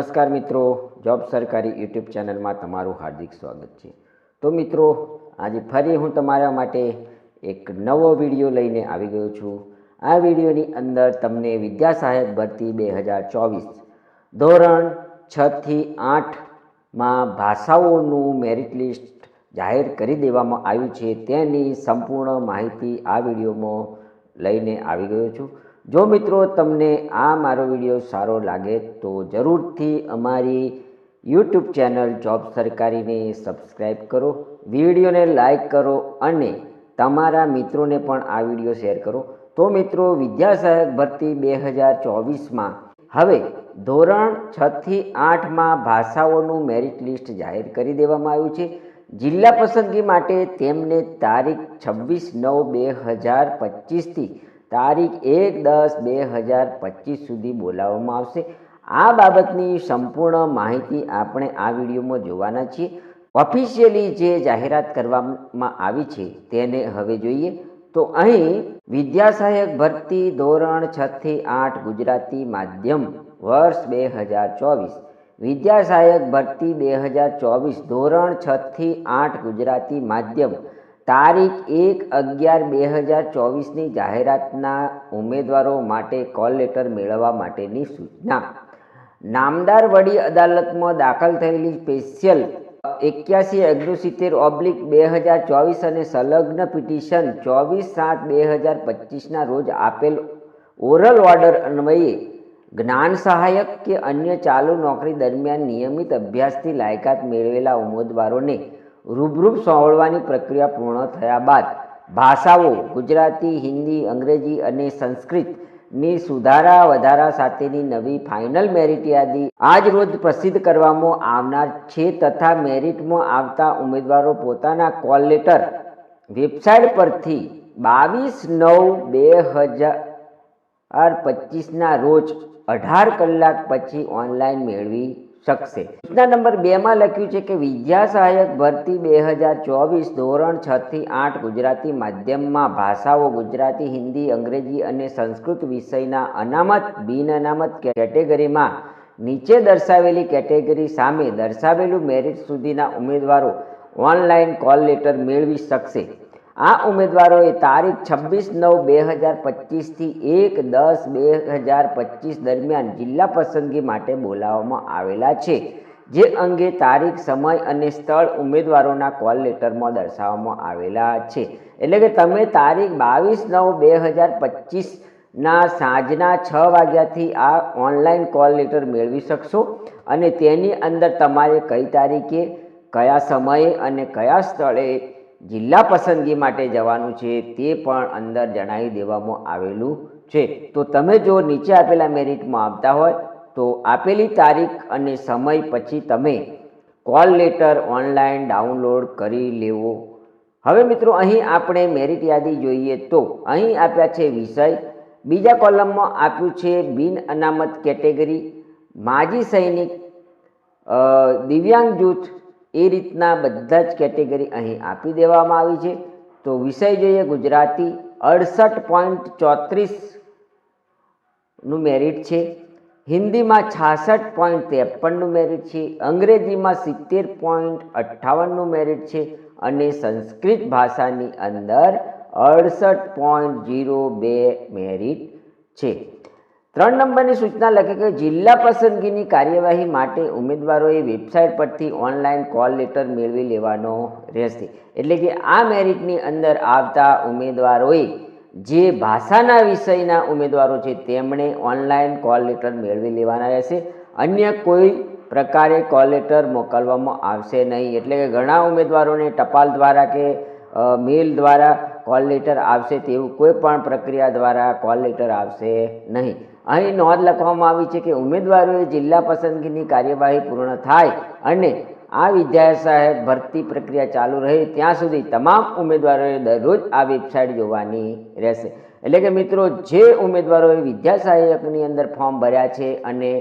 નમસ્કાર મિત્રો, જોબ સરકારી યુટ્યુબ ચેનલમાં તમારું હાર્દિક સ્વાગત છે. તો મિત્રો, આજે ફરી હું તમારા માટે એક નવો વીડિયો લઈને આવી ગયો છું. આ વિડીયોની અંદર તમને વિદ્યા સહાયક ભરતી બે હજાર ચોવીસ ધોરણ છથી આઠમાં ભાષાઓનું મેરિટ લિસ્ટ જાહેર કરી દેવામાં આવ્યું છે. તેની સંપૂર્ણ માહિતી આ વિડીયોમાં લઈને આવી ગયો છું. જો મિત્રો તમને આ મારો વીડિયો સારો લાગે તો જરૂરથી અમારી યુટ્યુબ ચેનલ જોબ સરકારીને સબસ્ક્રાઈબ કરો, વિડીયોને લાઈક કરો અને તમારા મિત્રોને પણ આ વીડિયો શેર કરો. તો મિત્રો વિદ્યા સહાયક ભરતી બે હજાર ચોવીસમાં હવે ધોરણ છથી આઠમાં ભાષાઓનું મેરિટ લિસ્ટ જાહેર કરી દેવામાં આવ્યું છે. જિલ્લા પસંદગી માટે તેમને તારીખ છવ્વીસ નવ બે હજાર પચીસથી તારીખ એક દસ બે હજાર પચીસ સુધી બોલાવવામાં આવશે. આ બાબતની સંપૂર્ણ માહિતી આપણે આ વિડીયોમાં જોવાના છીએ. ઓફિશિયલી જે જાહેરાત કરવામાં આવી છે તેને હવે જોઈએ. તો અહીં વિદ્યાસહાયક ભરતી ધોરણ છથી આઠ ગુજરાતી માધ્યમ વર્ષ બે હજાર ચોવીસ. વિદ્યાસહાયક ભરતી બે હજાર ચોવીસ ધોરણ છથી આઠ ગુજરાતી માધ્યમ તારીખ એક અગિયાર બે હજાર ચોવીસની જાહેરાતના ઉમેદવારો માટે કોલ લેટર મેળવવા માટેની સૂચના. નામદાર વડી અદાલતમાં દાખલ થયેલી સ્પેશિયલ એક્યાસી એગ્રોસિત્તેર ઓબ્લિક બે હજાર ચોવીસ અને સંલગ્ન પિટિશન ચોવીસ સાત બે હજાર પચીસના રોજ આપેલ ઓરલ ઓર્ડર અન્વયે જ્ઞાન સહાયક કે અન્ય ચાલુ નોકરી દરમિયાન નિયમિત અભ્યાસથી લાયકાત મેળવેલા ઉમેદવારોને રૂબરૂપ સાંભળવાની પ્રક્રિયા પૂર્ણ થયા બાદ ભાષાઓ ગુજરાતી, હિન્દી, અંગ્રેજી અને સંસ્કૃતની સુધારા વધારા સાથેની નવી ફાઇનલ મેરિટ યાદી આજ રોજ પ્રસિદ્ધ કરવામાં આવનાર છે તથા મેરિટમાં આવતા ઉમેદવારો પોતાના કોલ લેટર વેબસાઇટ પરથી બાવીસ નવ બે હજાર પચીસના રોજ અઢાર કલાક પછી ઓનલાઈન મેળવી શકશે. સૂચના નંબર બેમાં લખ્યું છે કે વિદ્યા સહાયક ભરતી બે હજાર ચોવીસ ધોરણ છ થી આઠ ગુજરાતી માધ્યમમાં ભાષાઓ ગુજરાતી, હિન્દી, અંગ્રેજી અને સંસ્કૃત વિષયના અનામત બિન અનામત કેટેગરીમાં નીચે દર્શાવેલી કેટેગરી સામે દર્શાવેલું મેરિટ સુધીના ઉમેદવારો ઓનલાઈન કોલ લેટર મેળવી શકશે. આ ઉમેદવારોએ તારીખ છવ્વીસ નવ બે હજાર પચીસથી એક દસ બે હજાર પચીસ દરમિયાન જિલ્લા પસંદગી માટે બોલાવવામાં આવેલા છે, જે અંગે તારીખ, સમય અને સ્થળ ઉમેદવારોના કોલ લેટરમાં દર્શાવવામાં આવેલા છે. એટલે કે તમે તારીખ બાવીસ નવ બે હજાર પચીસના સાંજના છ વાગ્યાથી આ ઓનલાઈન કોલ લેટર મેળવી શકશો અને તેની અંદર તમારે કઈ તારીખે, કયા સમયે અને કયા સ્થળે જિલ્લા પસંદગી માટે જવાનું છે તે પણ અંદર જણાવી દેવામાં આવેલું છે. તો તમે જો નીચે આપેલા મેરિટમાં આવતા હોય, તો આપેલી તારીખ અને સમય પછી તમે કોલ લેટર ઓનલાઈન ડાઉનલોડ કરી લેવો. હવે મિત્રો, અહીં આપણે મેરિટ યાદી જોઈએ તો અહીં આપ્યા છે વિષય. બીજા કોલમમાં આપ્યું છે બિન અનામત કેટેગરી. માજી સૈનિક દિવ્યાંગ જૂથ એ રીતના બધા જ કેટેગરી અહીં આપી દેવામાં આવી છે. તો વિષય જોઈએ ગુજરાતી, અડસઠ પોઈન્ટ ચોત્રીસનું મેરિટ છે. હિન્દીમાં છાસઠ પોઈન્ટ ત્રેપનનું મેરિટ છે. અંગ્રેજીમાં સિત્તેર પોઈન્ટ અઠ્ઠાવનનું મેરિટ છે. અને સંસ્કૃત ભાષાની અંદર અડસઠ પોઈન્ટ જીરો બે મેરિટ છે. ત્રણ નંબરની સૂચના લખે કે જિલ્લા પસંદગીની કાર્યવાહી માટે ઉમેદવારોએ વેબસાઇટ પરથી ઓનલાઈન કોલ લેટર મેળવી લેવાનો રહેશે. એટલે કે આ મેરિટની અંદર આવતા ઉમેદવારોએ જે ભાષાના વિષયના ઉમેદવારો છે તેમણે ઓનલાઈન કોલ લેટર મેળવી લેવાના રહેશે. અન્ય કોઈ પ્રકારે કોલ લેટર મોકલવામાં આવશે નહીં. એટલે કે ઘણા ઉમેદવારોને ટપાલ દ્વારા કે મેલ દ્વારા કોલ લેટર આવશે તેવું કોઈ પણ પ્રક્રિયા દ્વારા કોલ લેટર આવશે નહીં. અહીં નોંધ લખવામાં આવી છે કે ઉમેદવારોએ જિલ્લા પસંદગીની કાર્યવાહી પૂર્ણ થાય અને આ વિદ્યા સહાયક ભરતી પ્રક્રિયા ચાલુ રહે ત્યાં સુધી તમામ ઉમેદવારોએ દરરોજ આ વેબસાઇટ જોવાની રહેશે. એટલે કે મિત્રો, જે ઉમેદવારોએ વિદ્યા સહાયકની અંદર ફોર્મ ભર્યા છે અને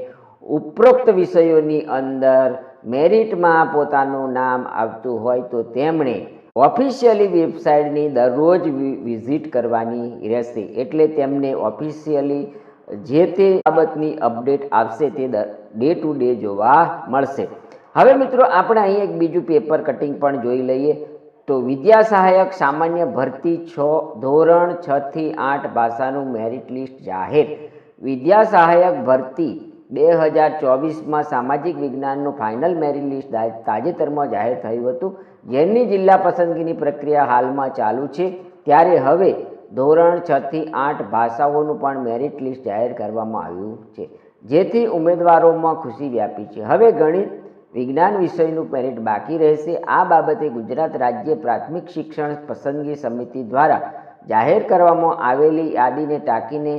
ઉપરોક્ત વિષયોની અંદર મેરિટમાં પોતાનું નામ આવતું હોય તો તેમણે ઓફિશિયલી વેબસાઇટની દરરોજ વિઝિટ કરવાની રહેશે. એટલે તેમને ઓફિશિયલી જે તે બાબતની અપડેટ આવશે તે ડે ટુ ડે જોવા મળશે. હવે મિત્રો આપણે અહીં એક બીજું પેપર કટિંગ પણ જોઈ લઈએ. તો વિદ્યા સહાયક સામાન્ય ભરતી છ, ધોરણ છ થી આઠ ભાષાનું મેરિટ લિસ્ટ જાહેર. વિદ્યા સહાયક ભરતી બે હજાર ચોવીસમાં સામાજિક વિજ્ઞાનનું ફાઇનલ મેરિટ લિસ્ટ તાજેતરમાં જાહેર થયું હતું. જેમની જિલ્લા પસંદગીની પ્રક્રિયા હાલમાં ચાલુ છે. ત્યારે હવે ધોરણ છ થી આઠ ભાષાઓનું પણ મેરિટ લિસ્ટ જાહેર કરવામાં આવ્યું છે, જેથી ઉમેદવારોમાં ખુશી વ્યાપી છે. હવે ગણિત, વિજ્ઞાન વિષયનું મેરિટ બાકી રહેશે. આ બાબતે ગુજરાત રાજ્ય પ્રાથમિક શિક્ષણ પસંદગી સમિતિ દ્વારા જાહેર કરવામાં આવેલી યાદીને ટાંકીને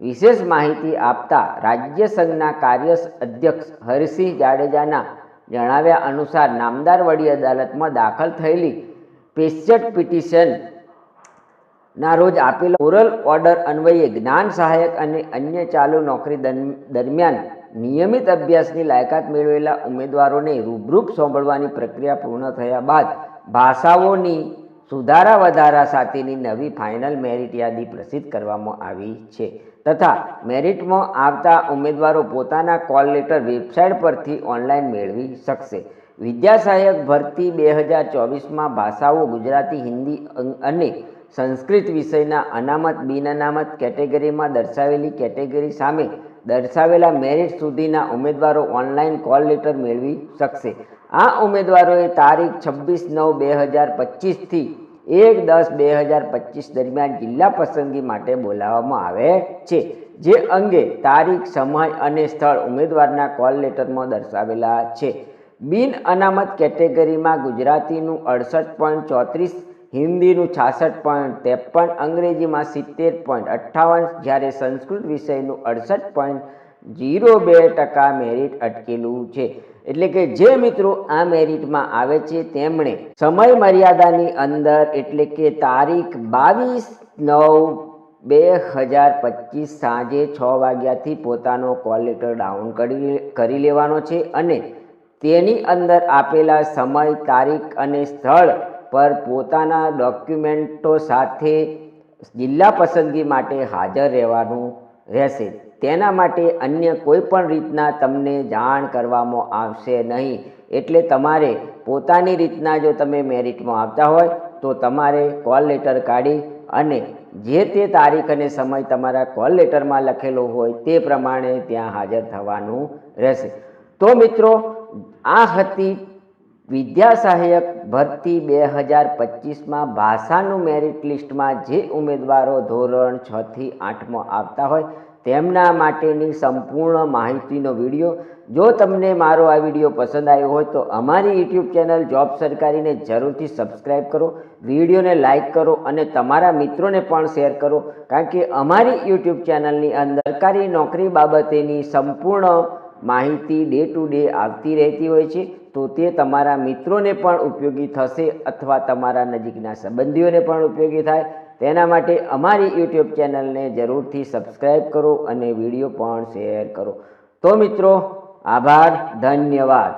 વિશેષ માહિતી આપતા રાજ્ય સંઘના કાર્ય અધ્યક્ષ હરસિંહ જાડેજાના જણાવ્યા અનુસાર નામદાર વડી અદાલતમાં દાખલ થયેલી પેશન્ટ પિટિશન ના, રોજ આપેલા ઓરલ ઓર્ડર અન્વયે જ્ઞાન સહાયક અને અન્ય ચાલુ નોકરી દરમ- દરમિયાન નિયમિત અભ્યાસની લાયકાત મેળવેલા ઉમેદવારોને રૂબરૂપ સાંભળવાની પ્રક્રિયા પૂર્ણ થયા બાદ ભાષાઓની સુધારા વધારા સાથેની નવી ફાઇનલ મેરિટ યાદી પ્રસિદ્ધ કરવામાં આવી છે. તથા મેરિટમાં આવતા ઉમેદવારો પોતાના કોલ લેટર વેબસાઇટ પરથી ઓનલાઈન મેળવી શકશે. વિદ્યા સહાયક ભરતી બે હજાર ચોવીસમાં ભાષાઓ ગુજરાતી, હિન્દી અને સંસ્કૃત વિષયના અનામત, બિન અનામત કેટેગરીમાં દર્શાવેલી કેટેગરી સામે દર્શાવેલા મેરિટ સુધીના ઉમેદવારો ઓનલાઈન કોલ લેટર મેળવી શકશે. આ ઉમેદવારોએ તારીખ છવ્વીસ નવ બે હજાર પચીસથી એક દસ બે હજાર પચીસ દરમિયાન જિલ્લા પસંદગી માટે બોલાવવામાં આવે છે, જે અંગે તારીખ, સમય અને સ્થળ ઉમેદવારના કોલ લેટરમાં દર્શાવેલા છે. બિન અનામત કેટેગરીમાં ગુજરાતીનું અડસઠ પોઈન્ટ ચોત્રીસ હિન્દીનું છાસઠ પોઈન્ટ ત્રેપન, અંગ્રેજીમાં સિત્તેર પોઈન્ટ અઠ્ઠાવન, જ્યારે સંસ્કૃત વિષયનું અડસઠ પોઈન્ટ જીરો બે ટકા મેરિટ અટકેલું છે. એટલે કે જે મિત્રો આ મેરિટમાં આવે છે, તેમણે સમય મર્યાદાની અંદર, એટલે કે તારીખ બાવીસ નવ બે હજાર પચીસ સાંજે છ વાગ્યાથી પોતાનો કોલ લેટર ડાઉન કરી કરી લેવાનો છે અને તેની અંદર આપેલા સમય, તારીખ અને સ્થળ પર પોતાના ડોક્યુમેન્ટો સાથે જિલ્લા પસંદગી માટે હાજર રહેવાનું રહેશે. તેના માટે અન્ય કોઈ પણ રીતના તમને જાણ કરવામાં આવશે નહીં. એટલે તમારે પોતાની રીતના જો તમે મેરિટમાં આવતા હોય, તો તમારે કોલ લેટર કાઢી અને જે તે તારીખ અને સમય તમારા કોલ લેટરમાં લખેલો હોય તે પ્રમાણે ત્યાં હાજર થવાનું રહેશે. તો મિત્રો, આ હતી વિદ્યા સહાયક ભરતી બે હજાર પચીસમાં ભાષાનું મેરિટ લિસ્ટમાં જે ઉમેદવારો ધોરણ છ થી આઠમાં આવતા હોય, તેમના માટેની સંપૂર્ણ માહિતીનો વીડિયો. જો તમને મારો આ વીડિયો પસંદ આવ્યો હોય તો અમારી યુટ્યુબ ચેનલ જોબ સરકારીને જરૂરથી સબસ્ક્રાઈબ કરો, વિડીયોને લાઇક કરો અને તમારા મિત્રોને પણ શેર કરો. કારણ કે અમારી યુટ્યુબ ચેનલની અંદર સરકારી નોકરી બાબતેની સંપૂર્ણ માહિતી ડે ટુ ડે આવતી રહેતી હોય છે, તો તે તમારા મિત્રોને પણ ઉપયોગી થશે અથવા તમારા નજીકના સંબંધીઓને પણ ઉપયોગી થાય. તેના માટે અમારી યુટ્યુબ ચેનલને જરૂરથી સબસ્ક્રાઈબ કરો અને વીડિયો પણ શેર કરો. તો મિત્રો, આભાર, ધન્યવાદ.